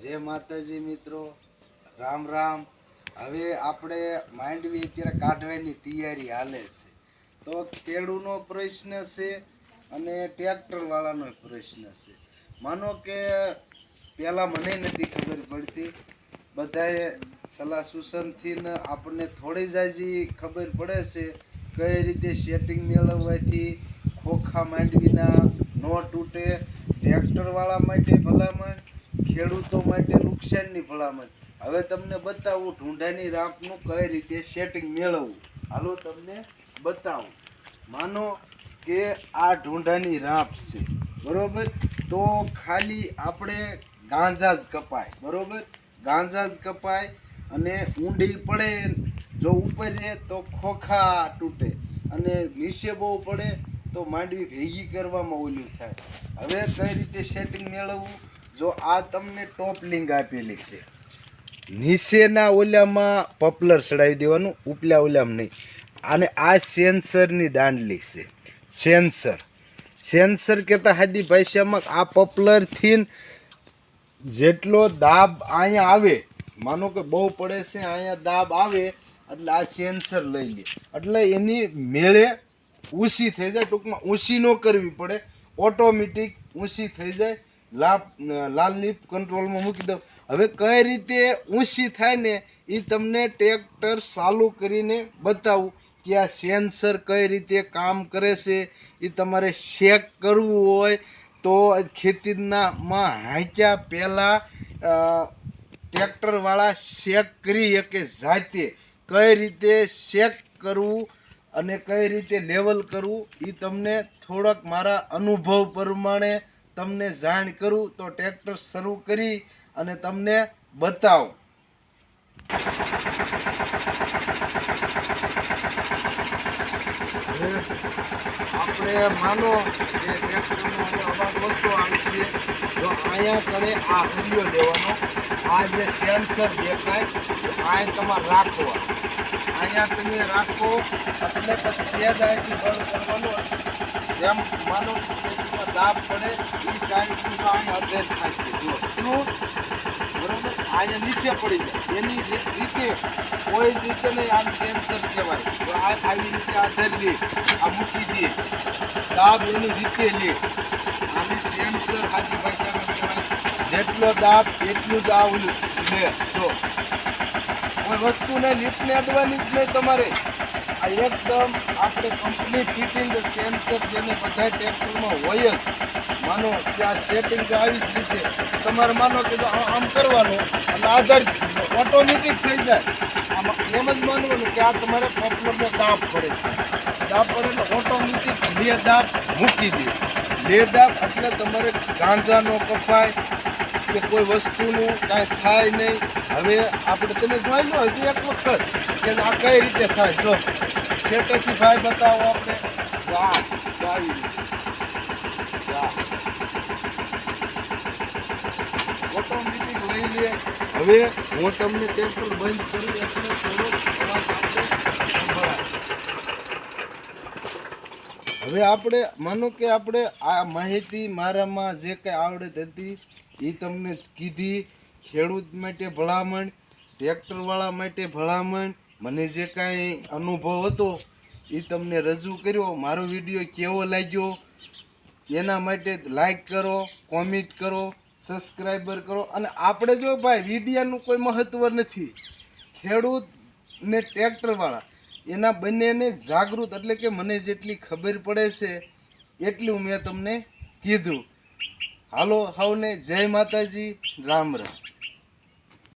જય માતાજી મિત્રો, રામ રામ. હવે આપણે માંડવી અત્યારે કાઢવાની તૈયારી હાલે છે. તો ખેડૂનો પ્રશ્ન છે અને ટ્રેક્ટરવાળાનો પ્રશ્ન છે. માનો કે પહેલાં મને નથી ખબર પડતી, બધાએ સલાહ સૂચનથી આપણને થોડી જાજી ખબર પડે છે કઈ રીતે સેટિંગ મેળવવાથી ખોખા માંડવીના ન તૂટે. ટ્રેક્ટરવાળા માટે ભલામણ ખેડૂતો માટે નુકસાનની ભલામણ. હવે તમને બતાવું, ઢૂંઢાની રાંપનું કઈ રીતે સેટિંગ મેળવવું? હાલો તમને બતાવું. માનો કે આ ઢૂંઢાની રાંપ છે, બરોબર? તો ખાલી આપણે ગાંજા જ કપાય, બરોબર? ગાંજા જ કપાય અને ઊંડી પડે, જો ઉપર તો ખોખા તૂટે અને નીચે બહુ પડે તો માંડવી ભેગી કરવામાં ઓલું થાય. હવે કઈ રીતે સેટિંગ મેળવવું? જો આ તમને ટોપ લિંક આપેલી છે. નીચેના ઓલામાં પપલર ચડાવી દેવાનું, ઉપલા ઓલામાં નહીં. અને આ સેન્સરની દાંડલી છે. સેન્સર. સેન્સર કહેતા હાદી ભાષામાં આ પપલરથી જેટલો દાબ અહીંયા આવે, માનો કે બહુ પડે છે, અહીંયા દાબ આવે, એટલે આ સેન્સર લઈ લે. એટલે એની મેળે ઊંચી થઈ જાય, ટૂંકમાં ઊંચી ન કરવી પડે, ઓટોમેટિક ઊંચી થઈ જાય લાલ લીપ કંટ્રોલમાં મૂકી દો હવે કઈ રીતે ઊંચી થાય ને એ તમને ટ્રેક્ટર ચાલુ કરીને બતાવું કે આ સેન્સર કઈ રીતે કામ કરે છે. એ તમારે ચેક કરવું હોય તો ખેતીનામાં હાંચ્યા પહેલાં ટ્રેક્ટરવાળા ચેક કરી શકે જાતે કઈ રીતે ચેક કરવું અને કઈ રીતે લેવલ કરવું. એ તમને થોડોક મારા અનુભવ પ્રમાણે તમને જાણ કરું તો ટ્રેક્ટર શરૂ કરી અને તમને બતાવું. આપણે માનો કે ટ્રેક્ટરનો અવાજ આવશે જો અહીંયા કરે આ હરિયો લેવાનો. આ જે સેન્સર દેખાય આ તમારે રાખવા અહીંયા તમે રાખો, એટલે પછી સેજ અહીંથી બંધ કરવાનો. જેમ માનો દાબ પડે એ ટાઈમ સુધી અહીંયા અધેર થશે જો શું? બરોબર? અહીંયા નીચે પડી જાય. એની રીતે, કોઈ જ રીતે નહીં આમ સેન્સર કહેવાય. તો આ આવી રીતે આધેર લે. આ મૂકી દે. દાબ એની રીતે લે. આની સેન્સર ખાલી ભાષામાં કહેવાય, જેટલો દાબ, એટલું જ આ ઓલું લે. જો. કોઈ વસ્તુને લીપને અડવાની જ નહીં તમારે. એકદમ આપણે કંપની ફિટિંગ સેન્સર જેને બધા ટ્રેક્ટરમાં હોય જ. માનો કે આ સેટિંગ આવી જ રીતે. તમારે માનો કે આમ કરવાનું અને આધાર ઓટોમેટિક થઈ જાય. આમાં એમ જ માનવાનું કે આ તમારે પોપલરનો દાબ પડે છે. દાબ પડે એટલે ઓટોમેટિક બે દાબ મૂકી દે. બે દાબ એટલે તમારે ગાંજા ન કપાય, કે કોઈ વસ્તુનું કાંઈ થાય નહીં. હવે આપણે તમે જોઈ લો હજી એક વખત કે આ કઈ રીતે થાય? જો સેટેથી ભાઈ બતાવો આપણે વાહ આ. ઓટોમેટિક લઈ લે હવે હું તમને ટેમ્પલ બંધ કરી એટલે હવે આપણે, માનો કે આપણે આ માહિતી મારામાં જે કંઈ આવડત હતી એ તમને કીધી. ખેડૂત માટે ભલામણ, ટ્રેક્ટરવાળા માટે ભલામણ મને જે કાંઈ અનુભવ હતો એ તમને રજૂ કર્યો. મારો વીડિયો કેવો લાગ્યો, એના માટે લાઈક કરો કોમેન્ટ કરો સબસ્ક્રાઈબર કરો. અને આપણે જો ભાઈ, વિડીયાનું કોઈ મહત્ત્વ નથી. ખેડૂત ને ટ્રેક્ટરવાળા એના બંનેને જાગૃત એટલે કે મને જેટલી ખબર પડે છે, એટલું મેં તમને કીધું. હાલો હવને જય માતાજી, રામ રામ.